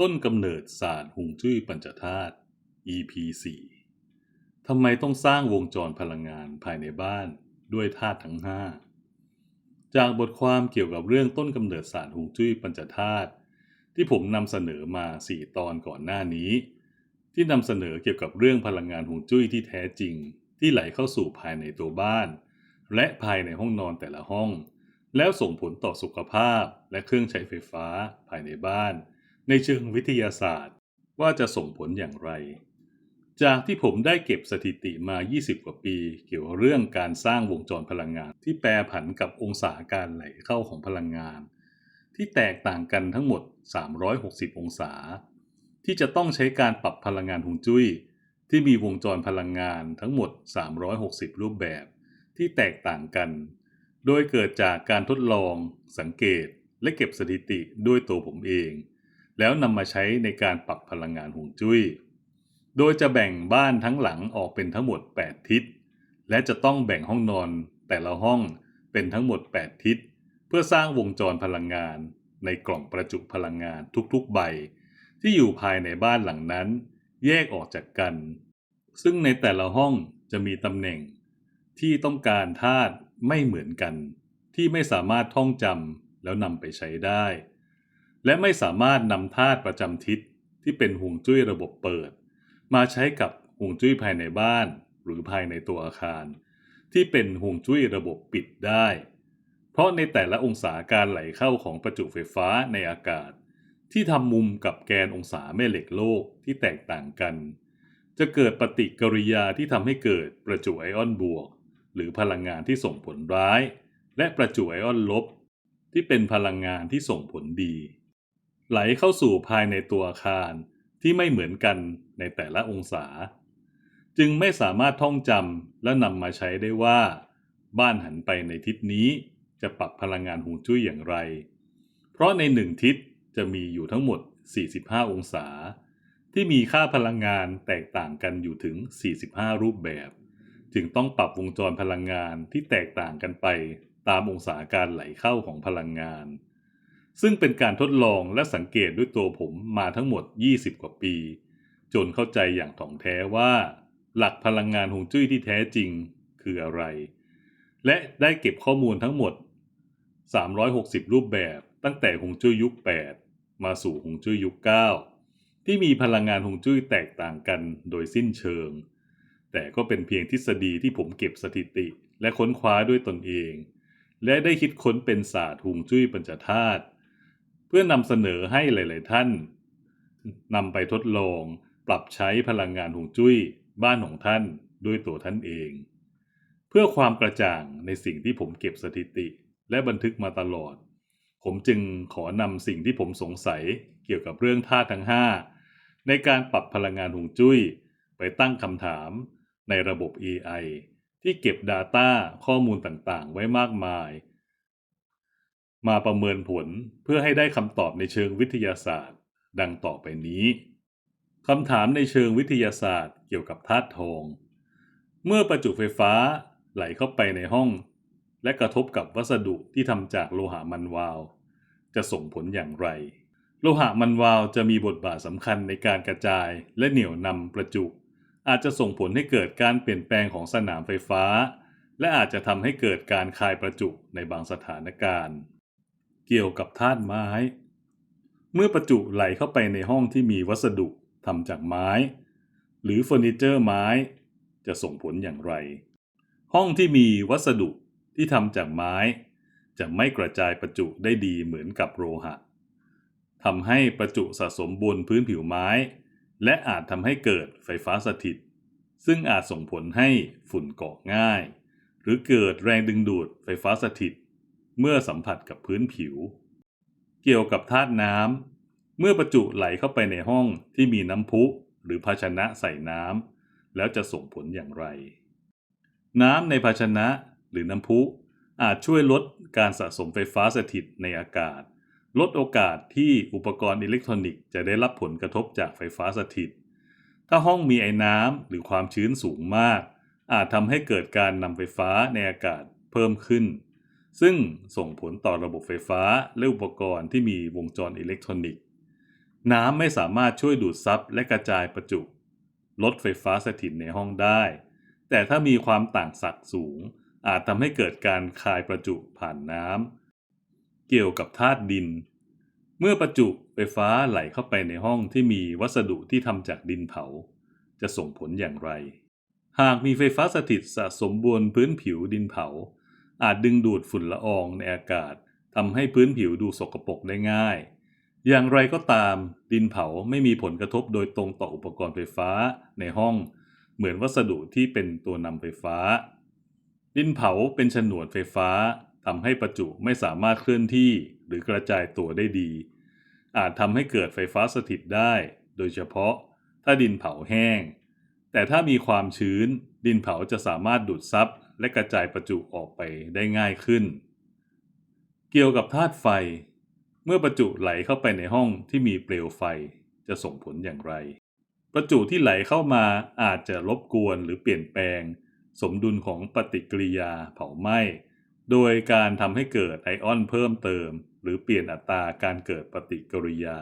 ต้นกำเนิดศาสตร์ฮวงจุ้ยปัญจธาตุ EP 4ทำไมต้องสร้างวงจรพลังงานภายในบ้านด้วยธาตุทั้ง 5 จากบทความเกี่ยวกับเรื่องต้นกำเนิดศาสตร์ฮวงจุ้ยปัญจธาตุที่ผมนำเสนอมา 4 ตอนก่อนหน้านี้ ที่นำเสนอเกี่ยวกับเรื่องพลังงานฮวงจุ้ยที่แท้จริง ที่ไหลเข้าสู่ภายในตัวบ้าน และภายในห้องนอนแต่ละห้อง แล้วส่งผลต่อสุขภาพและเครื่องใช้ไฟฟ้าภายในบ้าน ในเชิงวิทยาศาสตร์ ว่าจะส่งผลอย่างไร จากที่ผมได้เก็บสถิติมา 20 กว่าปี เกี่ยวกับเรื่องการสร้างวงจรพลังงาน ที่แปรผันกับองศาการไหลเข้าของพลังงาน ที่แตกต่างกันทั้งหมด 360 องศา ที่จะต้องใช้การปรับพลังงานฮวงจุ้ย ที่มีวงจรพลังงานทั้งหมด 360 รูปแบบ ที่แตกต่างกัน โดยเกิดจากการทดลอง สังเกตและเก็บสถิติด้วยตัวผมเอง แล้วนำมาใช้ในการปรับพลังงานฮวงจุ้ย โดยจะแบ่งบ้านทั้งหลังออกเป็นทั้งหมด 8 ทิศ และจะต้องแบ่งห้องนอนแต่ละห้องเป็นทั้งหมด 8 ทิศ เพื่อสร้างวงจรพลังงาน ในกล่องประจุพลังงานทุกๆใบ ที่อยู่ภายในบ้านหลังนั้น แยกออกจากกัน ซึ่งในแต่ละห้องจะมีตำแหน่ง ที่ต้องการธาตุไม่เหมือนกัน ที่ไม่สามารถท่องจำแล้วนำไปใช้ได้ และไม่สามารถนำธาตุประจำทิศที่เป็นห่วงจุ้ยระบบเปิด มาใช้กับห่วงจุ้ยภายในบ้าน หรือภายในตัวอาคาร ที่เป็นห่วงจุ้ยระบบปิดได้ เพราะในแต่ละองศาการไหลเข้าของประจุไฟฟ้าในอากาศ ที่ทำมุมกับแกนองศาแม่เหล็กโลกที่แตกต่างกัน จะเกิดปฏิกิริยาที่ทำให้เกิดประจุไอออนบวก หรือพลังงานที่ส่งผลร้าย และประจุไอออนลบ ที่เป็นพลังงานที่ส่งผลดี ไหลเข้าสู่ภายในตัวอาคารที่ไม่เหมือนกันในแต่ละองศา จึงไม่สามารถท่องจำและนำมาใช้ได้ว่า บ้านหันไปในทิศนี้จะปรับพลังงานฮวงจุ้ยอย่างไร เพราะในหนึ่งทิศจะมีอยู่ทั้งหมด 45 องศา ที่มีค่าพลังงานแตกต่างกันอยู่ถึง 45 รูปแบบ จึงต้องปรับวงจรพลังงานที่แตกต่างกันไปตามองศาการไหลเข้าของพลังงาน ซึ่งเป็นการทดลองและสังเกตด้วยตัวผมมาทั้งหมด 20 กว่าปี จนเข้าใจอย่างถ่องแท้ว่า หลักพลังงานฮวงจุ้ยที่แท้จริงคืออะไร และได้เก็บข้อมูลทั้งหมด 360 รูปแบบตั้งแต่ฮวงจุ้ยยุค 8 มาสู่ฮวงจุ้ยยุค 9 ที่มีพลังงานฮวงจุ้ยแตกต่างกันโดยสิ้นเชิง แต่ก็เป็นเพียงทฤษฎีที่ผมเก็บสถิติและค้นคว้าด้วยตนเอง และได้คิดค้นเป็นศาสตร์ฮวงจุ้ยปัญจธาตุ พื่อนำเสนอให้หลาย ๆ ท่านนำไปทดลองปรับใช้พลังงานฮวงจุ้ยบ้านของท่านด้วยตัวท่านเอง เพื่อความกระจ่างในสิ่งที่ผมเก็บสถิติ และบันทึกมาตลอด ผมจึงขอนำสิ่งที่ผมสงสัยเกี่ยวกับเรื่องธาตุทั้ง 5 ในการปรับพลังงานฮวงจุ้ย ไปตั้งคำถามในระบบ AI ที่เก็บ Data ข้อมูลต่าง ๆ ไว้มากมาย มาประเมินผลเพื่อให้ได้คำตอบในเชิงวิทยาศาสตร์ ดังต่อไปนี้คำถามในเชิงวิทยาศาสตร์เกี่ยวกับธาตุทอง เมื่อประจุไฟฟ้าไหลเข้าไปในห้อง และกระทบกับวัสดุที่ทำจากโลหะมันวาว จะส่งผลอย่างไร โลหะมันวาวจะมีบทบาทสำคัญในการกระจายและเหนี่ยวนำประจุ อาจจะส่งผลให้เกิดการเปลี่ยนแปลงของสนามไฟฟ้า และอาจจะทำให้เกิดการคายประจุในบางสถานการณ์ เกี่ยวกับธาตุไม้ เมื่อประจุไหลเข้าไปในห้องที่มีวัสดุทำจากไม้ หรือเฟอร์นิเจอร์ไม้ จะส่งผลอย่างไร ห้องที่มีวัสดุที่ทำจากไม้ จะไม่กระจายประจุได้ดีเหมือนกับโลหะทำให้ประจุสะสมบนพื้นผิวไม้ และอาจทำให้เกิดไฟฟ้าสถิต ซึ่งอาจส่งผลให้ฝุ่นเกาะง่าย หรือเกิดแรงดึงดูดไฟฟ้าสถิต เมื่อสัมผัสกับพื้นผิว เกี่ยวกับธาตุน้ำเมื่อประจุไหลเข้าไปในห้องที่มีน้ำพุหรือภาชนะใส่น้ำแล้วจะส่งผลอย่างไร น้ำในภาชนะหรือน้ำพุอาจช่วยลดการสะสมไฟฟ้าสถิตในอากาศ ลดโอกาสที่อุปกรณ์อิเล็กทรอนิกส์จะได้รับผลกระทบจากไฟฟ้าสถิต ถ้าห้องมีไอ้น้ำหรือความชื้นสูงมาก อาจทำให้เกิดการนำไฟฟ้าในอากาศเพิ่มขึ้น ซึ่งส่งผลต่อระบบไฟฟ้าและอุปกรณ์ที่มีวงจรอิเล็กทรอนิกส์ น้ำไม่สามารถช่วยดูดซับและกระจายประจุ ลดไฟฟ้าสถิตในห้องได้ แต่ถ้ามีความต่างศักย์สูง อาจทำให้เกิดการคายประจุผ่านน้ำเกี่ยวกับธาตุดิน เมื่อประจุไฟฟ้าไหลเข้าไปในห้องที่มีวัสดุที่ทำจากดินเผา จะส่งผลอย่างไร หากมีไฟฟ้าสถิตสะสมบนพื้นผิวดินเผา อาจดึงดูดฝุ่นละอองในอากาศทำให้พื้นผิวดูสกปรกได้ง่าย อย่างไรก็ตาม ดินเผาไม่มีผลกระทบโดยตรงต่ออุปกรณ์ไฟฟ้าในห้อง เหมือนวัสดุที่เป็นตัวนำไฟฟ้า ดินเผาเป็นฉนวนไฟฟ้าทำให้ประจุไม่สามารถเคลื่อนที่หรือกระจายตัวได้ดี อาจทำให้เกิดไฟฟ้าสถิตได้ โดยเฉพาะถ้าดินเผาแห้ง แต่ถ้ามีความชื้น ดินเผาจะสามารถดูดซับ และกระจายประจุออกไปได้ง่ายขึ้น เกี่ยวกับธาตุไฟ เมื่อประจุไหลเข้าไปในห้องที่มีเปลวไฟจะส่งผลอย่างไร ประจุที่ไหลเข้ามาอาจจะรบกวนหรือเปลี่ยนแปลง สมดุลของปฏิกิริยาเผาไหม้ โดยการทำให้เกิดไอออนเพิ่มเติม หรือเปลี่ยนอัตราการเกิดปฏิกิริยา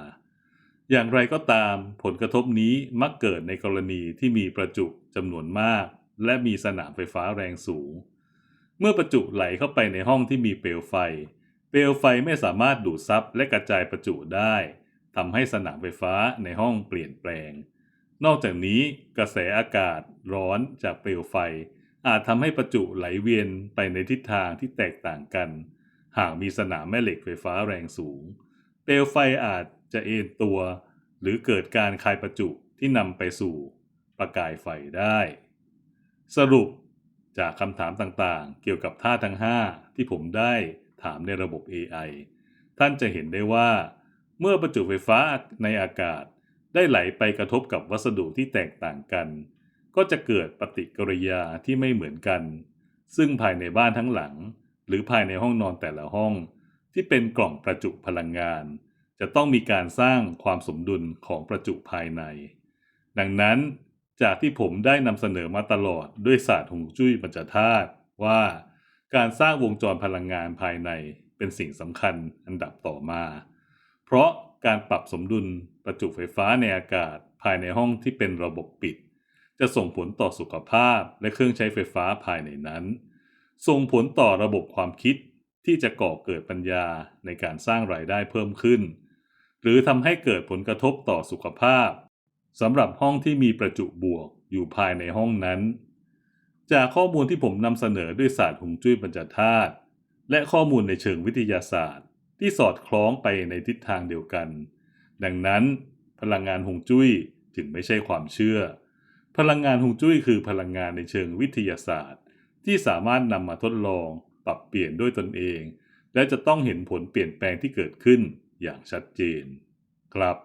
อย่างไรก็ตามผลกระทบนี้มักเกิดในกรณีที่มีประจุจำนวนมาก และมีสนามไฟฟ้าแรงสูง เมื่อประจุไหลเข้าไปในห้องที่มีเปลวไฟ เปลวไฟไม่สามารถดูดซับและกระจายประจุได้ทำให้สนามไฟฟ้าในห้องเปลี่ยนแปลง นอกจากนี้กระแสอากาศร้อนจากเปลวไฟ อาจทำให้ประจุไหลเวียนไปในทิศทางที่แตกต่างกัน หากมีสนามแม่เหล็กไฟฟ้าแรงสูง เปลวไฟอาจจะเอ็นตัว หรือเกิดการคายประจุที่นำไปสู่ประกายไฟได้ สรุปจากคำถามต่างๆ เกี่ยวกับท่าทั้ง 5 ที่ผมได้ถามในระบบ AI ท่านจะเห็นได้ว่า เมื่อประจุไฟฟ้าในอากาศ ได้ไหลไปกระทบกับวัสดุที่แตกต่างกัน ก็จะเกิดปฏิกิริยาที่ไม่เหมือนกัน ซึ่งภายในบ้านทั้งหลัง หรือภายในห้องนอนแต่ละห้อง ที่เป็นกล่องประจุพลังงาน จะต้องมีการสร้างความสมดุลของประจุภายใน ดังนั้น จากที่ผมได้นำเสนอมาตลอดด้วยศาสตร์ฮวงจุ้ยปัญจธาตุว่าการสร้างวงจรพลังงานภายในเป็นสิ่งสำคัญอันดับต่อมา เพราะการปรับสมดุลประจุไฟฟ้าในอากาศภายในห้องที่เป็นระบบปิด จะส่งผลต่อสุขภาพและเครื่องใช้ไฟฟ้าภายในนั้น ส่งผลต่อระบบความคิดที่จะก่อเกิดปัญญาในการสร้างรายได้เพิ่มขึ้น หรือทำให้เกิดผลกระทบต่อสุขภาพ สำหรับห้องที่มีประจุบวกอยู่ภายในห้องนั้น จากข้อมูลที่ผมนำเสนอด้วยศาสตร์หงจุ้ยปัญจธาตุและข้อมูลในเชิงวิทยาศาสตร์ ที่สอดคล้องไปในทิศทางเดียวกัน ดังนั้น พลังงานหงจุ้ยจึงไม่ใช่ความเชื่อ พลังงานหงจุ้ยคือพลังงานในเชิงวิทยาศาสตร์ ที่สามารถนำมาทดลอง ปรับเปลี่ยนด้วยตนเอง และจะต้องเห็นผลเปลี่ยนแปลงที่เกิดขึ้นอย่างชัดเจน ครับ